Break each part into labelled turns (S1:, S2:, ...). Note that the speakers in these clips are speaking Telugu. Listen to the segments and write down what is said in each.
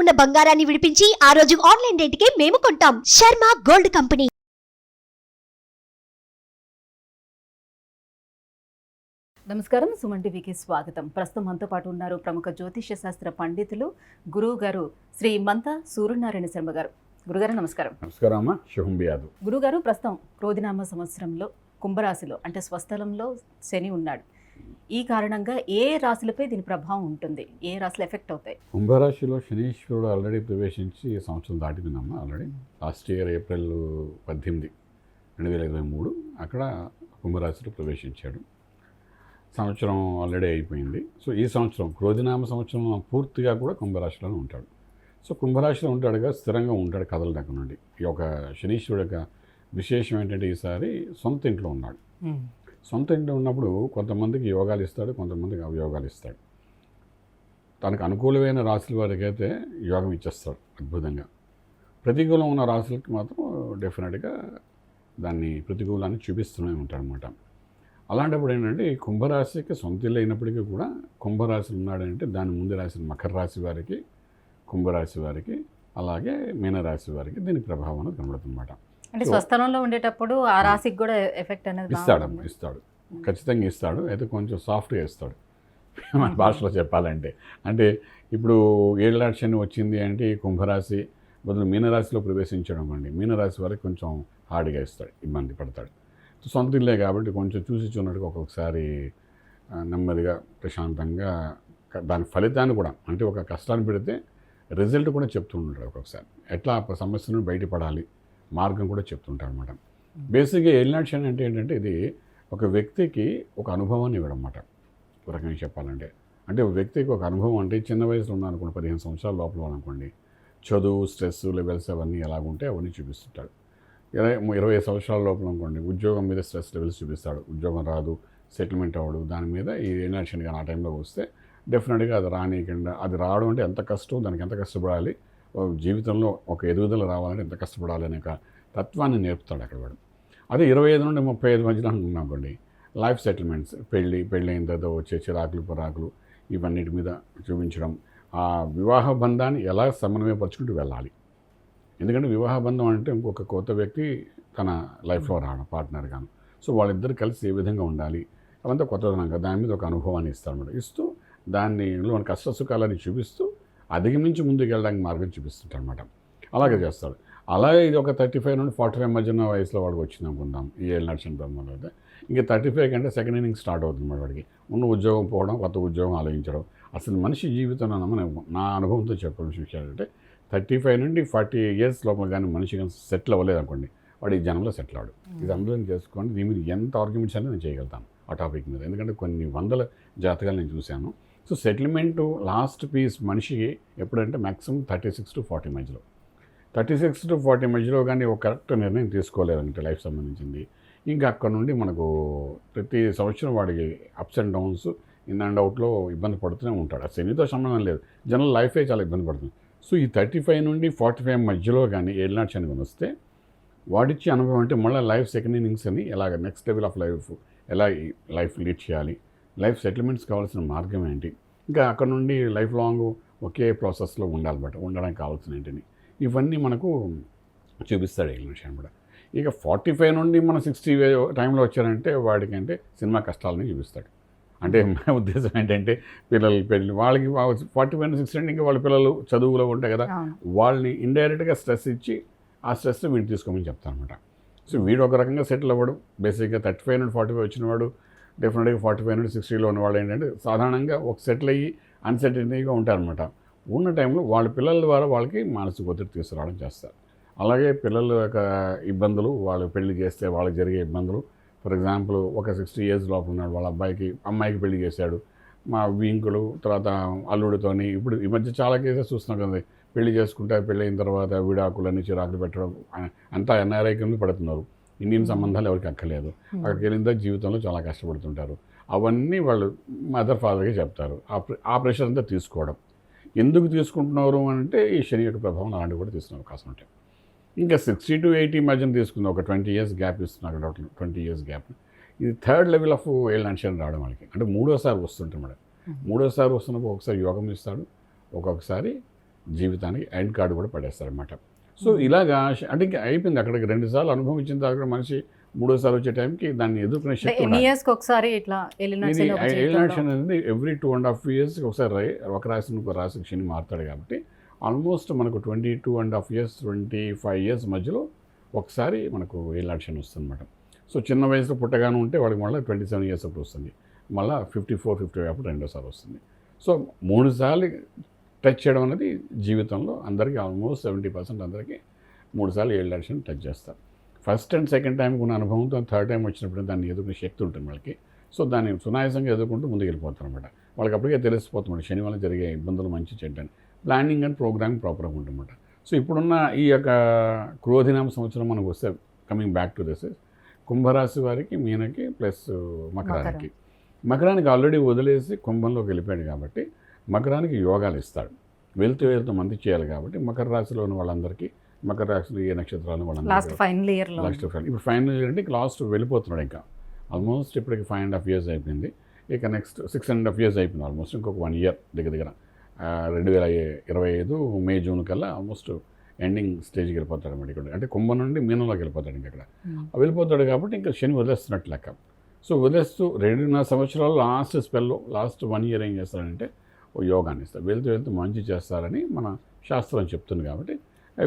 S1: ఉన్న బంగారాన్ని విడిపించి ఆ రోజు ఆన్లైన్ రేటుకే మేము కొంటాం. Sharma gold company.
S2: నమస్కారం సుమన్ టీవీకి స్వాగతం. ప్రస్తుతం మనతో పాటు ఉన్నారు ప్రముఖ జ్యోతిష్య శాస్త్ర పండితులు గురువు గారు శ్రీ మంత సూర్యనారాయణ శర్మ గారు. గురుగారు నమస్కారం.
S3: నమస్కారం అమ్మ. శుభం
S2: గురుగారు ప్రస్తుతం క్రోధినామ సంవత్సరంలో కుంభరాశిలో అంటే స్వస్థలంలో శని ఉన్నాడు. ఈ కారణంగా ఏ రాశులపై దీని ప్రభావం ఉంటుంది? ఏ రాశులు ఎఫెక్ట్ అవుతాయి?
S3: కుంభరాశిలో శనీశ్వరుడు ఆల్రెడీ ప్రవేశించి ఈ సంవత్సరం దాటిపోయిందమ్మ ఆల్రెడీ లాస్ట్ ఇయర్ ఏప్రిల్ పద్దెనిమిది రెండు వేల ఇరవై మూడు అక్కడ కుంభరాశిలో ప్రవేశించాడు. సంవత్సరం ఆల్రెడీ అయిపోయింది. సో ఈ సంవత్సరం క్రోధినామ సంవత్సరం పూర్తిగా కూడా కుంభరాశిలోనే ఉంటాడు. సో కుంభరాశిలో ఉంటాడుగా స్థిరంగా ఉంటాడు కథల దగ్గర నుండి. ఈ యొక్క శనీశ్వరుడు యొక్క విశేషం ఏంటంటే ఈసారి సొంత ఇంట్లో ఉన్నాడు. సొంత ఇంట్లో ఉన్నప్పుడు కొంతమందికి యోగాలు ఇస్తాడు కొంతమందికి అవయోగాలు ఇస్తాడు. తనకు అనుకూలమైన రాశుల వారికి అయితే యోగం ఇచ్చేస్తాడు అద్భుతంగా. ప్రతికూలం ఉన్న రాశులకి మాత్రం డెఫినెట్గా దాన్ని ప్రతికూలాన్ని చూపిస్తూనే ఉంటాడనమాట అలాంటప్పుడు ఏంటంటే ఈ కుంభరాశికి సొంత ఇల్లు అయినప్పటికీ కూడా కుంభరాశి ఉన్నాడంటే దాని ముందు రాసిన మకర రాశి వారికి కుంభరాశి వారికి అలాగే మీనరాశి వారికి దీని ప్రభావం కనబడుతుందన్నమాట.
S2: అంటే స్వస్థలంలో ఉండేటప్పుడు ఆ రాశికి కూడా ఎఫెక్ట్ అనేది
S3: ఇస్తాడమ్మ
S2: బాగుంటుంది.
S3: ఇస్తాడు. ఖచ్చితంగా ఇస్తాడు. అయితే కొంచెం సాఫ్ట్గా ఇస్తాడు. మన భాషలో చెప్పాలంటే. అంటే ఇప్పుడు ఏళ్ళ శని వచ్చింది అంటే కుంభరాశి బదులు మీనరాశిలో ప్రవేశించడం అండి. మీనరాశి వారికి కొంచెం హార్డ్గా ఇస్తాడు ఇబ్బంది పడతాడు. సొంత ఇల్లే కాబట్టి కొంచెం చూసి చూన్నట్టుగా ఒక్కొక్కసారి నెమ్మదిగా ప్రశాంతంగా దాని ఫలితాన్ని కూడా అంటే ఒక కష్టాన్ని పెడితే రిజల్ట్ కూడా చెప్తుంటాడు ఒక్కొక్కసారి. ఎట్లా ఆ సమస్య నుండి బయటపడాలి? మార్గం కూడా చెప్తుంటాడు అనమాట బేసిక్గా ఎలినాక్షన్ అంటే ఏంటంటే ఇది ఒక వ్యక్తికి ఒక అనుభవాన్ని ఇవ్వడం అన్నమాట ఒక రకంగా చెప్పాలంటే. అంటే ఒక వ్యక్తికి ఒక అనుభవం అంటే చిన్న వయసులో ఉన్నారనుకోండి పదిహేను సంవత్సరాల లోపల అనుకోండి చదువు స్ట్రెస్ లెవెల్స్ అవన్నీ ఎలాగుంటే అవన్నీ చూపిస్తుంటాడు. ఇరవై ఇరవై సంవత్సరాల లోపల అనుకోండి ఉద్యోగం మీద స్ట్రెస్ లెవెల్స్ చూపిస్తాడు. ఉద్యోగం రాదు సెటిల్మెంట్ అవ్వడు దాని మీద ఈ ఎలినాక్షన్ కానీ ఆ టైంలో వస్తే డెఫినెట్గా అది రానియకుండా అది రావడం అంటే ఎంత కష్టం దానికి ఎంత కష్టపడాలి జీవితంలో ఒక ఎదుగుదల రావాలంటే ఎంత కష్టపడాలి అనే ఒక తత్వాన్ని నేర్పుతాడు అక్కడ వాడు అదే ఇరవై ఐదు నుండి ముప్పై ఐదు మధ్యలో అనుకున్నామండి లైఫ్ సెటిల్మెంట్స్ పెళ్ళి పెళ్ళి అయిన తర్వాత వచ్చే చిరాకులు పరాకులు ఇవన్నిటి మీద చూపించడం ఆ వివాహ బంధాన్ని ఎలా సమన్వయపరుచుకుంటూ వెళ్ళాలి. ఎందుకంటే వివాహ బంధం అంటే ఇంకొక కొత్త వ్యక్తి తన లైఫ్లో రావడం పార్ట్నర్ గాను. సో వాళ్ళిద్దరు కలిసి ఏ విధంగా ఉండాలి? అవంతా కొత్తదనంగా దాని మీద ఒక అనుభవాన్ని ఇస్తారన్నమాట ఇస్తూ దాన్ని కష్ట సుఖాలని చూపిస్తూ అధిగమించి ముందుకు వెళ్ళడానికి మార్గం చూపిస్తుంటారు అనమాట అలాగే చేస్తాడు. అలాగే ఇది ఒక థర్టీ ఫైవ్ నుండి ఫార్టీ ఫైవ్ మధ్యన వయసులో వాడికి వచ్చింది అనుకుందాం ఈ ఏళ్ళు నడిచిన బ్రహ్మలో అయితే. ఇంకా థర్టీ ఫైవ్ కంటే సెకండ్ ఇన్నింగ్ స్టార్ట్ అవుతుంది అన్నమాట వాడికి. ఉన్న ఉద్యోగం పోవడం కొత్త ఉద్యోగం ఆలోచించడం అసలు మనిషి జీవితంలో మనం నా అనుభవంతో చెప్పాల్సిన విషయాలు అంటే థర్టీ ఫైవ్ నుండి ఫార్టీ ఇయర్స్ లోపల కానీ మనిషి కానీ సెటిల్ అవ్వలేదు అనుకోండి వాడు ఈ జనంలో సెటిల్ అవడు ఇది అందులో చేసుకోండి దీని మీద ఎంత ఆర్గ్యుమెంట్స్ అనేది నేను చేయగలుగుతాను ఆ టాపిక్ మీద. ఎందుకంటే కొన్ని వందల జాతకాలు నేను చూశాను. సో సెటిల్మెంట్ లాస్ట్ పీస్ మనిషికి ఎప్పుడంటే maximum thirty six to forty మధ్యలో. థర్టీ సిక్స్ టు ఫార్టీ మధ్యలో కానీ ఒక కరెక్ట్ నిర్ణయం తీసుకోలేదంటే లైఫ్ సంబంధించింది. ఇంకా అక్కడ నుండి మనకు ప్రతి సంవత్సరం వాడికి ups and downs in and అవుట్లో ఇబ్బంది పడుతూనే ఉంటాడు. ఆ శనితో సంబంధం లేదు. జనరల్ లైఫే చాలా ఇబ్బంది పడుతుంది. సో ఈ థర్టీ ఫైవ్ నుండి ఫార్టీ ఫైవ్ మధ్యలో కానీ ఏళ్ళనాటి శని కానీ వస్తే వాడిచ్చే అనుభవం అంటే మళ్ళీ లైఫ్ సెకండ్ ఇన్నింగ్స్ అని ఎలాగ నెక్స్ట్ లెవెల్ ఆఫ్ లైఫ్ ఎలా లైఫ్ లీడ్ చేయాలి? లైఫ్ సెటిల్మెంట్స్ కావాల్సిన మార్గం ఏంటి? ఇంకా అక్కడ నుండి లైఫ్ లాంగ్ ఒకే ప్రాసెస్లో ఉండాలన్నమాట ఉండడానికి కావాల్సిన ఏంటిని. ఇవన్నీ మనకు చూపిస్తాడు విషయం కూడా. ఇక ఫార్టీ ఫైవ్ నుండి మన సిక్స్టీ టైంలో వచ్చారంటే వాడికి అంటే సినిమా కష్టాలని చూపిస్తాడు. అంటే మన ఉద్దేశం ఏంటంటే పిల్లలు పెళ్ళి వాళ్ళకి ఫార్టీ ఫైవ్ సిక్స్టీ అంటే ఇంకా వాళ్ళ పిల్లలు చదువులో ఉంటాయి కదా. వాళ్ళని ఇండైరెక్ట్గా స్ట్రెస్ ఇచ్చి ఆ స్ట్రెస్ వీడు తీసుకోమని చెప్తానమాట సో వీడు ఒక రకంగా సెటిల్ అవ్వడు. బేసిక్గా థర్టీ ఫైవ్ నుండి ఫార్టీ ఫైవ్ వచ్చినవాడు డెఫినెట్గా ఫార్టీ ఫైవ్ నుండి సిక్స్టీలో ఉన్నవాళ్ళు ఏంటంటే సాధారణంగా ఒక సెటిల్ అయ్యి అన్సెటిల్గా ఉంటారనమాట ఉన్న టైంలో వాళ్ళ పిల్లల ద్వారా వాళ్ళకి మానసిక ఒత్తిడి తీసుకురావడం చేస్తారు. అలాగే పిల్లల యొక్క ఇబ్బందులు వాళ్ళు పెళ్ళి చేస్తే వాళ్ళకి జరిగే ఇబ్బందులు. ఫర్ ఎగ్జాంపుల్ ఒక సిక్స్టీ ఇయర్స్ లోపల ఉన్నాడు వాళ్ళ అబ్బాయికి అమ్మాయికి పెళ్ళి చేశాడు. మా వింకులు తర్వాత అల్లుడితోని ఇప్పుడు ఈ మధ్య చాలా కేసెస్ చూస్తున్నాం కదా పెళ్ళి చేసుకుంటే పెళ్ళి అయిన తర్వాత విడాకులన్నీ చిరాకులు పెట్టడం అంతా ఎన్ఆర్ఐ కింద పడుతున్నారు. ఇండియన్ సంబంధాలు ఎవరికి అక్కర్లేదు. అక్కడికి వెళ్ళిన తర్వాత జీవితంలో చాలా కష్టపడుతుంటారు. అవన్నీ వాళ్ళు మదర్ ఫాదర్కి చెప్తారు. ఆ ప్ర- ఆ ప్రెషర్ అంతా తీసుకోవడం. ఎందుకు తీసుకుంటున్నారు అంటే ఈ శని యొక్క ప్రభావం అలాంటివి కూడా తీసుకునే అవకాశం ఉంటాయి. ఇంకా సిక్స్టీ టు ఎయిటీ మధ్యన తీసుకుందాం. ఒక ట్వంటీ ఇయర్స్ గ్యాప్ ఇస్తున్నారు డాక్టర్ ట్వంటీ ఇయర్స్ గ్యాప్. ఇది థర్డ్ లెవెల్ ఆఫ్ ఎయిల్ అన్షన్ రావడం వాళ్ళకి. అంటే మూడోసారి వస్తుంటాం మేడం. మూడోసారి వస్తున్నప్పుడు ఒకసారి యోగం ఇస్తాడు ఒక్కొక్కసారి జీవితానికి ఎండ్ కార్డు కూడా పడేస్తారనమాట సో ఇలాగా అంటే ఇంకా అయిపోయింది అక్కడికి. రెండు సార్లు అనుభవం ఇచ్చిన తర్వాత మనిషి మూడోసారి వచ్చే టైంకి దాన్ని ఎదుర్కొనే శక్తి
S2: ఒకసారి ఇట్లా
S3: అనేది every two and half years ఒకసారి ఒక రాశి ఒక రాశికి శని మారుతాడు కాబట్టి ఆల్మోస్ట్ మనకు twenty two and half years twenty five years మధ్యలో ఒకసారి మనకు ఏలినాటి శని వస్తుంది అనమాట సో చిన్న వయసులో పుట్టగానే ఉంటే వాడికి మళ్ళీ ట్వంటీ సెవెన్ ఇయర్స్ అప్పుడు వస్తుంది. మళ్ళీ ఫిఫ్టీ ఫోర్ ఫిఫ్టీ అప్పుడు రెండోసారి వస్తుంది. సో మూడు సార్లు టచ్ చేయడం అనేది జీవితంలో అందరికీ ఆల్మోస్ట్ సెవెంటీ పర్సెంట్ అందరికీ మూడు సార్లు ఏళ్ళు లక్షలు టచ్ చేస్తారు. ఫస్ట్ అండ్ సెకండ్ టైంకి ఉన్న అనుభవంతో థర్డ్ టైం వచ్చినప్పుడు దాన్ని ఎదుర్కొనే శక్తి ఉంటుంది వాళ్ళకి. సో దాన్ని సునాయాసంగా ఎదుర్కొంటూ ముందుకు వెళ్ళిపోతారు అనమాట వాళ్ళకి అప్పటికే తెలిసిపోతుంది శని వల్ల జరిగే ఇబ్బందులు మంచి చెడ్డని ప్లానింగ్ అండ్ ప్రోగ్రామింగ్ ప్రాపర్గా ఉంటుందన్నమాట సో ఇప్పుడున్న ఈ యొక్క క్రోధినామ సంవత్సరం మనకు వస్తే కమింగ్ బ్యాక్ టు దిస్ కుంభరాశి వారికి మీనకి ప్లస్ మకరానికి. మకరానికి ఆల్రెడీ వదిలేసి కుంభంలోకి వెళ్ళిపోయాడు కాబట్టి మకరానికి యోగాలు ఇస్తాడు వెళ్తూ వెళ్తూ మంది చేయాలి కాబట్టి మకర రాశిలో ఉన్న వాళ్ళందరికీ మకర రాశిలో ఏ నక్షత్రాలు
S2: లాస్ట్
S3: వాళ్ళందరికీ
S2: ఫైనల్ ఇయర్
S3: లాస్ట్ ఫైనల్ ఇప్పుడు ఫైనల్ ఇయర్ అంటే లాస్ట్ వెళ్ళిపోతున్నాడు ఇంకా. ఆల్మోస్ట్ ఇప్పటికి ఫైవ్ అండ్ హాఫ్ ఇయర్స్ అయిపోయింది. ఇక next six and half years అయిపోయింది ఆల్మోస్ట్ ఇంకొక వన్ ఇయర్ దగ్గర దగ్గర. రెండు వేల ఇరవై ఐదు మే జూన్ కల్లా ఆల్మోస్ట్ ఎండింగ్ స్టేజ్కి వెళ్ళిపోతాడు అన్నమాట ఇక్కడ. అంటే కుంభం నుండి మీనంలోకి వెళ్ళిపోతాడు ఇంకా ఇక్కడ.
S2: Hmm.
S3: వెళ్ళిపోతాడు కాబట్టి ఇంకా శని వదిలేస్తున్నట్టు లెక్క. సో వదిలేస్తూ రెండున్నర సంవత్సరాలు లాస్ట్ స్పెల్లో లాస్ట్ వన్ ఇయర్ ఏం చేస్తాడంటే యోగాన్ని ఇస్తారు. వెళ్తూ వెళ్తూ మంచి చేస్తారని మన శాస్త్రం చెప్తుంది కాబట్టి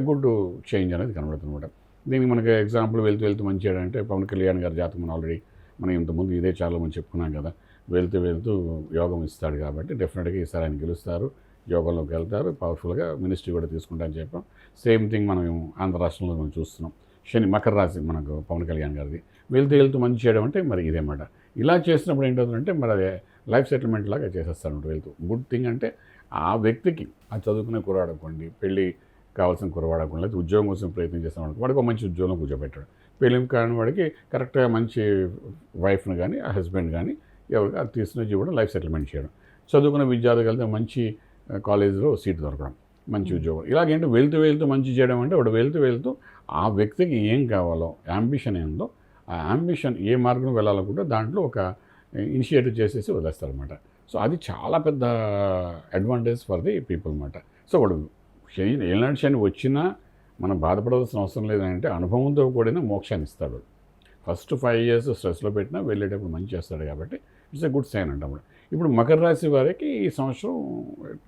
S3: గుడ్ చేంజ్ అనేది కనబడుతుంది దీనికి మనకి ఎగ్జాంపుల్ వెళ్తూ వెళ్తూ మంచి అంటే పవన్ కళ్యాణ్ గారి జాతకం మనం ఆల్రెడీ మనం ఇంతకుముందు ఇదే చాలా మంది చెప్పుకున్నాం కదా. వెళ్తూ వెళ్తూ యోగం ఇస్తాడు కాబట్టి డెఫినెట్గా ఈసారి ఆయన గెలుస్తారు యోగంలోకి వెళ్తారు పవర్ఫుల్గా మినిస్ట్రీ కూడా తీసుకుంటారని చెప్పాం. సేమ్ థింగ్ మనం ఆంధ్ర రాష్ట్రంలో మనం చూస్తున్నాం. శని మకర రాశి మనకు పవన్ కళ్యాణ్ గారిది. వెళ్తూ వెళ్తూ మంచి చేయడం అంటే మరి ఇదేమాట ఇలా చేసినప్పుడు ఏంటవుతుందంటే మరి అది లైఫ్ సెటిల్మెంట్ లాగా చేసేస్తాను వెళ్తూ గుడ్ థింగ్ అంటే ఆ వ్యక్తికి ఆ చదువుకునే కురవాడనుకోండి పెళ్ళి కావాల్సిన కురవాడకుండా లేదా ఉద్యోగం కోసం ప్రయత్నం చేస్తాం అనుకో వాడికి ఒక మంచి ఉద్యోగం కూర్చోబెట్టాడు. పెళ్ళి కాని వాడికి కరెక్ట్గా మంచి వైఫ్ని కానీ ఆ హస్బెండ్ కానీ ఎవరికి అది తీసుకుని ఇవ్వడం లైఫ్ సెటిల్మెంట్ చేయడం. చదువుకున్న విద్యార్థులు కలితే మంచి కాలేజీలో సీట్ దొరకడం మంచి ఉద్యోగం. ఇలాగేంటి వెళ్తూ వెళ్తూ మంచి చేయడం అంటే వాడు వెళ్తూ వెళ్తూ ఆ వ్యక్తికి ఏం కావాలో యాంబిషన్ ఏందో ఆ యాంబిషన్ ఏ మార్గం వెళ్ళాలనుకుంటే దాంట్లో ఒక ఇనిషియేటివ్ చేసేసి వదిలేస్తారనమాట సో అది చాలా పెద్ద అడ్వాంటేజ్ ఫర్ ది పీపుల్ అనమాట సో వాడు శని ఏనాడు శని వచ్చినా మనం బాధపడవలసిన అవసరం లేదంటే అనుభవంతో కూడిన మోక్షాన్ని ఇస్తాడు. ఫస్ట్ ఫైవ్ ఇయర్స్ స్ట్రెస్లో పెట్టినా వెళ్ళేటప్పుడు మంచి చేస్తాడు కాబట్టి ఇట్స్ ఎ గుడ్ సైన్ అంటాం. ఇప్పుడు మకర రాశి వారికి ఈ సంవత్సరం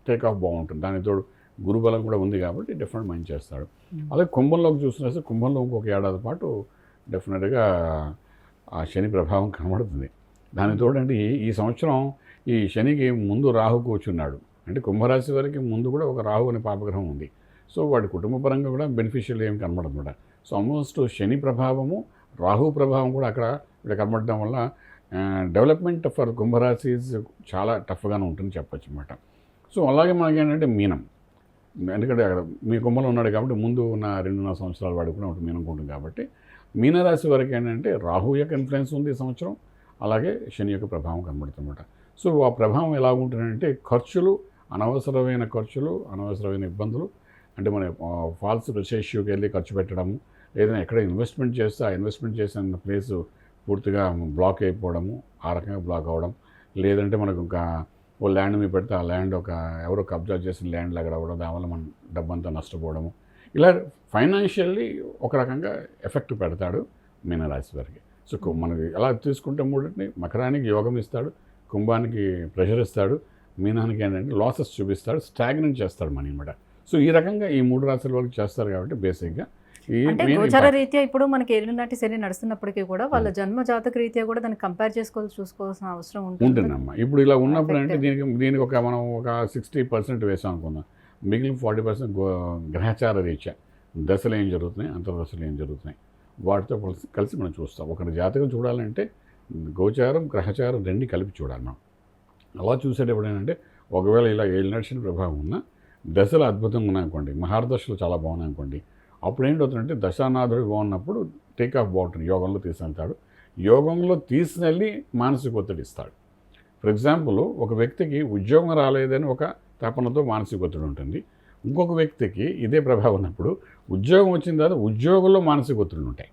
S3: టేక్ ఆఫ్ బాగుంటుంది. దాని తోడు గురుబలం కూడా ఉంది కాబట్టి డెఫినెట్ మంచి చేస్తాడు. అలాగే కుంభంలోకి చూసినా కుంభంలో ఇంకొక ఏడాది పాటు డెఫినెట్గా ఆ శని ప్రభావం కనబడుతుంది. దాని తోడండి ఈ- సంవత్సరం ఈ శనికి ముందు రాహు కూర్చున్నాడు. అంటే కుంభరాశి వారికి ముందు కూడా ఒక రాహు అనే పాపగ్రహం ఉంది. సో వాడి కుటుంబ పరంగా కూడా బెనిఫిషియల్ ఏం కనబడదన్నమాట. సో ఆల్మోస్ట్ శని ప్రభావము రాహు ప్రభావం కూడా అక్కడ ఇక్కడ కనబడడం వల్ల డెవలప్మెంట్ ఫర్ కుంభరాశిస్ చాలా టఫ్గానే ఉంటుందని చెప్పొచ్చు అనమాట సో అలాగే మనకి ఏంటంటే మీనం. ఎందుకంటే అక్కడ మీ కుంభంలో ఉన్నాడు కాబట్టి ముందు ఉన్న రెండున్నర సంవత్సరాలు వాడు కూడా ఒకటి మీనం ఉంటుంది కాబట్టి మీనరాశి వరకు ఏంటంటే రాహు యొక్క ఇన్ఫ్లుయెన్స్ ఉంది ఈ సంవత్సరం. అలాగే శని యొక్క ప్రభావం కనబడుతుందన్నమాట. సో ఆ ప్రభావం ఎలా ఉంటుందంటే ఖర్చులు అనవసరమైన ఖర్చులు అనవసరమైన ఇబ్బందులు అంటే మన ఫాల్స్ రిసెష్యూకి వెళ్ళి ఖర్చు పెట్టడము ఏదైనా ఎక్కడ ఇన్వెస్ట్మెంట్ చేస్తే ఆ ఇన్వెస్ట్మెంట్ చేసిన ప్లేస్ పూర్తిగా బ్లాక్ అయిపోవడము ఆ రకంగా బ్లాక్ అవ్వడం. లేదంటే మనకు ఇంకా ఓ ల్యాండ్ మీద పెడితే ఆ ల్యాండ్ ఒక ఎవరో కబ్జా చేసిన ల్యాండ్ లాగా అవ్వడం దానివల్ల మనం డబ్బంతా నష్టపోవడము. ఇలా ఫైనాన్షియల్లీ ఒక రకంగా ఎఫెక్ట్ పెడతాడు మీనరాశి వారికి. సో మనకి ఎలా తీసుకుంటే మూడింటిని? మకరానికి యోగం ఇస్తాడు కుంభానికి ప్రెషర్ ఇస్తాడు మీనానికి ఏంటంటే లాసెస్ చూపిస్తాడు స్టాగ్నెంట్ చేస్తాడు మనీ అనమాట సో ఈ రకంగా ఈ మూడు రాశుల వరకు చేస్తారు కాబట్టి బేసిక్గా ఈ
S2: అంటే గోచార రీత్యా ఇప్పుడు మనకి ఏలినాటి శని నడుస్తున్నప్పటికీ కూడా వాళ్ళ జన్మ జాతక రీత్యా కూడా దాన్ని కంపేర్ చేసుకోవాలి చూసుకోవాల్సిన అవసరం ఉంటుంది.
S3: ఉంటుందమ్మా. ఇప్పుడు ఇలా ఉన్నప్పుడు అంటే. దీనికి దీనికి ఒక మనం ఒక సిక్స్టీ పర్సెంట్ వేసాం అనుకుందాం. మిగిలిన ఫార్టీ పర్సెంట్ గ్రహచార రీత్యా. దశలు ఏం జరుగుతున్నాయి? అంతర్దశలు ఏం జరుగుతున్నాయి? వాటితో కలిసి కలిసి మనం చూస్తాం. ఒకరి జాతకం చూడాలంటే గోచారం గ్రహచారం రెండు కలిపి చూడాలి మనం. అలా చూసేటప్పుడు ఏంటంటే ఒకవేళ ఇలా ఏళ్ళు నడిచిన ప్రభావం ఉన్న దశలు అద్భుతంగా ఉన్నాయనుకోండి మహారదశలు చాలా బాగున్నాయనుకోండి అప్పుడు ఏంటవుతుందంటే దశానాథుడు బాగున్నప్పుడు టేక్ ఆఫ్ బాగుంటుంది యోగంలో తీసుకెళ్తాడు యోగంలో తీసుకెళ్ళి మానసిక ఒత్తిడి ఇస్తాడు. ఫర్ ఎగ్జాంపుల్ ఒక వ్యక్తికి ఉద్యోగం రాలేదని ఒక తపనతో మానసిక ఒత్తిడి ఉంటుంది. ఇంకొక వ్యక్తికి ఇదే ప్రభావం ఉన్నప్పుడు ఉద్యోగం వచ్చిన తర్వాత ఉద్యోగంలో మానసిక ఒత్తిడి ఉంటాయి.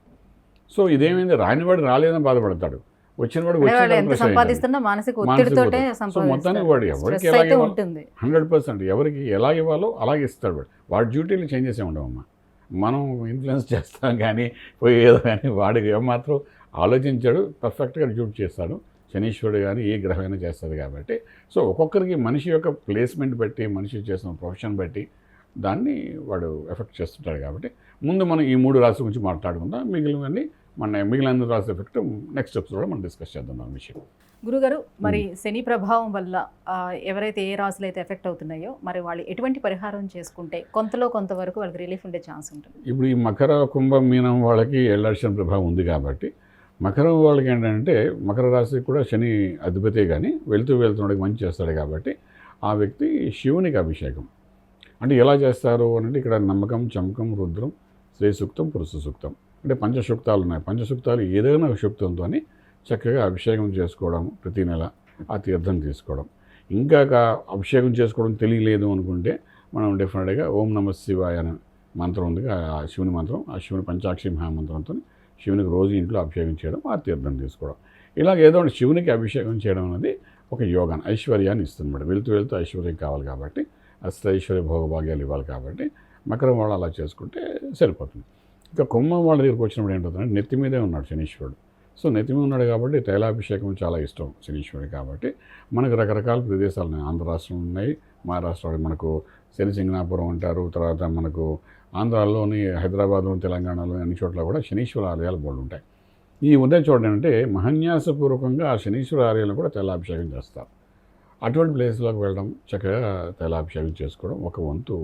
S3: సో ఇదేమైంది? రానివాడు రాలేదని బాధపడతాడు. వచ్చిన వాడు
S2: అంటే వాళ్ళు
S3: వచ్చిన
S2: ఎంత సంపాదిస్తున్నా మానసిక ఒత్తిడితోటే
S3: సో మొత్తానికి వాడు ఎవరికి ఎలా ఇవ్వాలో హండ్రెడ్ పర్సెంట్ ఎవరికి ఎలా ఇవ్వాలో అలాగే ఇస్తాడు వాడు. వాడి డ్యూటీలు చేంజ్ చేసే ఉండవమ్మా మనం ఇన్ఫ్లుయెన్స్ చేస్తాం కానీ పోయి ఏదో కానీ వాడికి ఏమాత్రం ఆలోచించాడు పర్ఫెక్ట్గా డ్యూటీ చేస్తాడు. శనీశ్వరుడు కానీ ఏ గ్రహమైనా చేస్తుంది కాబట్టి. సో ఒక్కొక్కరికి మనిషి యొక్క ప్లేస్మెంట్ బట్టి మనిషి చేసిన ప్రొఫెషన్ బట్టి దాన్ని వాడు ఎఫెక్ట్ చేస్తుంటాడు కాబట్టి. ముందు మనం ఈ మూడు రాశుల గురించి మాట్లాడుకుందాం. మిగిలినవన్నీ మన మిగిలిన రాశి ఎఫెక్ట్ నెక్స్ట్ ఎపిసోడ్లో మనం డిస్కస్ చేద్దాం దాని విషయం.
S2: గురుగారు మరి శని ప్రభావం వల్ల ఎవరైతే ఏ రాసులు అయితే ఎఫెక్ట్ అవుతున్నాయో మరి వాళ్ళు ఎటువంటి పరిహారం చేసుకుంటే కొంతలో కొంతవరకు వాళ్ళకి రిలీఫ్ ఉండే ఛాన్స్ ఉంటుంది.
S3: ఇప్పుడు ఈ మకర కుంభం మీనం వాళ్ళకి ఎల్లర్షన్ ప్రభావం ఉంది కాబట్టి మకరం వాళ్ళకి ఏంటంటే మకర రాశికి కూడా శని అధిపతే కానీ వెళ్తూ వెళ్తున్నాడికి మంచి చేస్తాడు కాబట్టి ఆ వ్యక్తి శివునికి అభిషేకం. అంటే ఎలా చేస్తారు అంటే ఇక్కడ నమ్మకం చమకం రుద్రం శ్రీ సూక్తం పురుష సూక్తం అంటే పంచసూక్తాలు ఉన్నాయి. పంచసూక్తాలు ఏదైనా ఒక సూక్తంతో చక్కగా అభిషేకం చేసుకోవడం ప్రతి నెల ఆ తీర్థం తీసుకోవడం. ఇంకా అభిషేకం చేసుకోవడం తెలియలేదు అనుకుంటే మనం డెఫినెట్గా ఓం నమ శివాయ అనే మంత్రం ఉంది. ఆ శివుని మంత్రం ఆ శివుని పంచాక్షి మహామంత్రంతో శివునికి రోజు ఇంట్లో అభిషేకం చేయడం ఆ తీర్థం తీసుకోవడం ఇలాగ ఏదో ఒకటి శివునికి అభిషేకం చేయడం అనేది ఒక యోగాన్ని ఐశ్వర్యాన్ని ఇస్తుంది మేడం. వెళ్తూ వెళ్తూ ఐశ్వర్యం కావాలి కాబట్టి అసలు ఐశ్వర్య భోగభాగ్యాలు ఇవ్వాలి కాబట్టి మకరం వాళ్ళు అలా చేసుకుంటే సరిపోతుంది. ఇక కుంభం వాళ్ళ దగ్గరికి వచ్చినప్పుడు ఏంటంటే నెత్తి మీదే ఉన్నాడు శనీశ్వరుడు. సో నెత్తి మీద ఉన్నాడు కాబట్టి తైలాభిషేకం చాలా ఇష్టం శనీశ్వరుడు కాబట్టి. మనకు రకరకాల ప్రదేశాలు ఉన్నాయి. ఆంధ్ర రాష్ట్రం ఉన్నాయి మహారాష్ట్రలో మనకు శని సింగనాపురం అంటారు తర్వాత మనకు ఆంధ్రాలోని హైదరాబాద్లోని తెలంగాణలో అన్ని చోట్ల కూడా శనీశ్వర ఆలయాలు బోర్డు ఉంటాయి. ఈ ఉదయం చూడండి అంటే మహన్యాసపూర్వకంగా ఆ శనీశ్వర ఆలయాలు కూడా తైలాభిషేకం చేస్తారు. అటువంటి ప్లేస్లోకి వెళ్ళడం చక్కగా తైలాభిషేకం చేసుకోవడం ఒక వంతు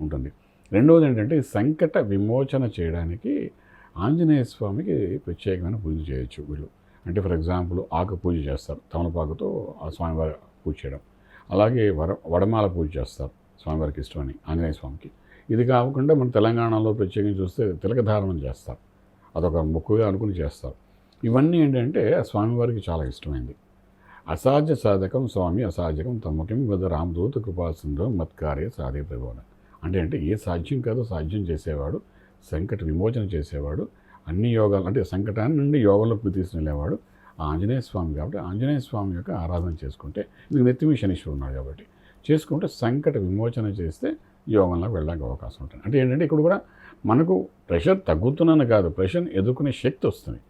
S3: ఉంటుంది. రెండవది ఏంటంటే సంకట విమోచన చేయడానికి ఆంజనేయ స్వామికి ప్రత్యేకమైన పూజ చేయొచ్చు వీళ్ళు. అంటే ఫర్ ఎగ్జాంపుల్ ఆకు పూజ చేస్తారు తమలపాకుతో ఆ స్వామివారి పూజ చేయడం. అలాగే వర వడమాల పూజ చేస్తారు స్వామివారికి ఇష్టమని ఆంజనేయ స్వామికి. ఇది కాకుండా మన తెలంగాణలో ప్రత్యేకం చూస్తే తిలకధారణం చేస్తారు. అదొక మొక్కుగా అనుకుని చేస్తారు. ఇవన్నీ ఏంటంటే ఆ స్వామివారికి చాలా ఇష్టమైంది. అసాధ్య సాధకం స్వామి అసాధ్యకం తమ్మకం వద రామదూత కృపాసిందో మత్కార్య సాధే ప్రభువన అంటే అంటే ఏ సాధ్యం కాదో సాధ్యం చేసేవాడు సంకట విమోచన చేసేవాడు అన్ని యోగాలు అంటే సంకటాన్ని నుండి యోగంలోకి తీసుకెళ్ళేవాడు ఆ ఆంజనేయ స్వామి కాబట్టి ఆంజనేయ స్వామి యొక్క ఆరాధన చేసుకుంటే ఇది నెత్తిమి శనీశ్వరుడు ఉన్నాడు కాబట్టి చేసుకుంటే సంకట విమోచన చేస్తే యోగంలో వెళ్ళడానికి అవకాశం ఉంటుంది. అంటే ఏంటంటే ఇక్కడ కూడా మనకు ప్రెషర్ తగ్గుతున్నాను కాదు. ప్రెషర్ ఎదుర్కొనే శక్తి వస్తుంది.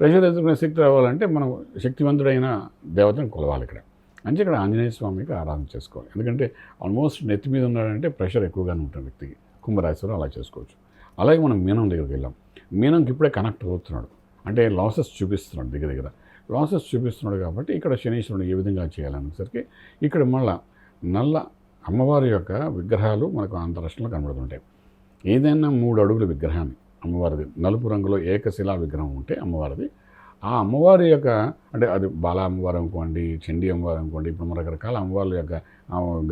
S3: ప్రెషర్ ఎదుర్కొనే శక్తి రావాలంటే మనం శక్తివంతుడైన దేవతను కొలవాలి ఇక్కడ. అంటే ఇక్కడ ఆంజనేయ స్వామికి ఆరాధన చేసుకోవాలి. ఎందుకంటే ఆల్మోస్ట్ నెత్తి మీద ఉన్నాడంటే ప్రెషర్ ఎక్కువగానే ఉంటుంది వ్యక్తికి. కుంభరాశిలో అలా చేసుకోవచ్చు. అలాగే మనం మీనం దగ్గరికి వెళ్ళాం. మీనంకి ఇప్పుడే కనెక్ట్ అవుతున్నాడు. అంటే లాసెస్ చూపిస్తున్నాడు దగ్గర దగ్గర. లాసెస్ చూపిస్తున్నాడు కాబట్టి ఇక్కడ శనీశ్వరుడు ఏ విధంగా చేయాలనేసరికి ఇక్కడ మళ్ళా నల్ల అమ్మవారి యొక్క విగ్రహాలు మనకు అంతరాష్ట్రంలో కనబడుతుంటాయి. ఏదైనా మూడు అడుగుల విగ్రహాన్ని అమ్మవారిది నలుపు రంగులో ఏకశిలా విగ్రహం ఉంటే అమ్మవారిది. ఆ అమ్మవారి యొక్క అంటే అది బాల అమ్మవారు అనుకోండి చండీ అమ్మవారు అనుకోండి ఇప్పుడు మన రకరకాల అమ్మవారి యొక్క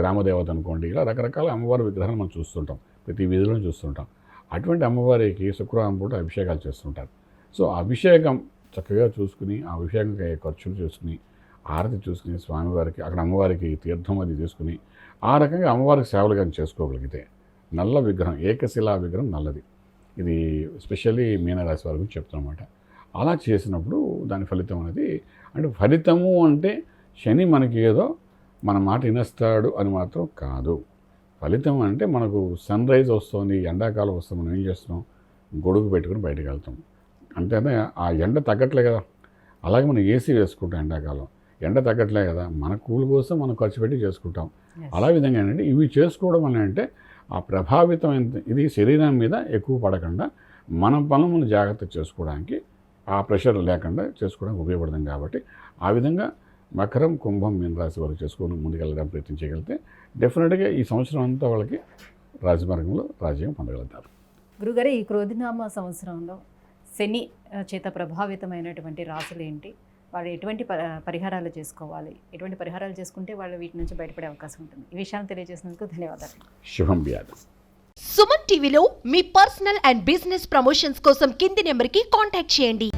S3: గ్రామదేవత అనుకోండి ఇలా రకరకాల అమ్మవారి విగ్రహాలు మనం చూస్తుంటాం. ప్రతి వీధిలో చూస్తుంటాం. అటువంటి అమ్మవారికి శుక్రవారం పూట అభిషేకాలు చేస్తుంటారు. సో అభిషేకం చక్కగా చూసుకుని ఆ అభిషేకం ఖర్చులు చూసుకుని ఆరతి చూసుకుని స్వామివారికి అక్కడ అమ్మవారికి తీర్థం అది తీసుకుని ఆ రకంగా అమ్మవారికి సేవలు కానీ చేసుకోగలిగితే నల్ల విగ్రహం ఏకశిలా విగ్రహం నల్లది. ఇది స్పెషల్లీ మీనరాశి వారి గురించి చెప్తున్నమాట. అలా చేసినప్పుడు దాని ఫలితం అనేది అంటే ఫలితము అంటే శని మనకి ఏదో మన మాట వినేస్తాడు అని మాత్రం కాదు. ఫలితం అంటే మనకు సన్ రైజ్ వస్తుంది ఎండాకాలం వస్తుంది మనం ఏం చేస్తున్నాం? గొడుగు పెట్టుకుని బయటకు వెళ్తాం. అంతేనా? ఆ ఎండ తగ్గట్లే కదా. అలాగే మనం ఏసీ వేసుకుంటాం ఎండాకాలం. ఎండ తగ్గట్లే కదా. మన కూల్ కోసం మనం ఖర్చు పెట్టి చేసుకుంటాం. అలా విధంగా ఏంటంటే ఇవి చేసుకోవడం వల్ల అంటే ఆ ప్రభావితం ఇది శరీరం మీద ఎక్కువ పడకుండా మన పనులు మనం జాగ్రత్త చేసుకోవడానికి ఆ ప్రెషర్ లేకుండా చేసుకోవడానికి ఉపయోగపడుతుంది కాబట్టి ఆ విధంగా మకరం కుంభం మీన రాశి వారు చేసుకొని ముందుకెళ్ళడానికి ప్రయత్నం చేయగలిగితే డెఫినెట్గా ఈ సంవత్సరం అంతా వాళ్ళకి రాజమార్గంలో రాజ్యం పొందగలుగుతారు.
S2: గురుగారు ఈ క్రోధినామ సంవత్సరంలో శని చేత ప్రభావితమైనటువంటి రాసులు ఏంటి వాళ్ళు ఎటువంటి పరిహారాలు చేసుకోవాలి? ఎటువంటి పరిహారాలు చేసుకుంటే వాళ్ళు వీటి నుంచి బయటపడే అవకాశం ఉంటుంది. ఈ విషయాన్ని తెలియజేసినందుకు ధన్యవాదాలు.
S3: శుభం వ్యాధి.
S1: సుమన్ టీవీలో మీ పర్సనల్ అండ్ బిజినెస్ ప్రమోషన్స్ కోసం కింది నెంబర్కి కాంటాక్ట్ చేయండి.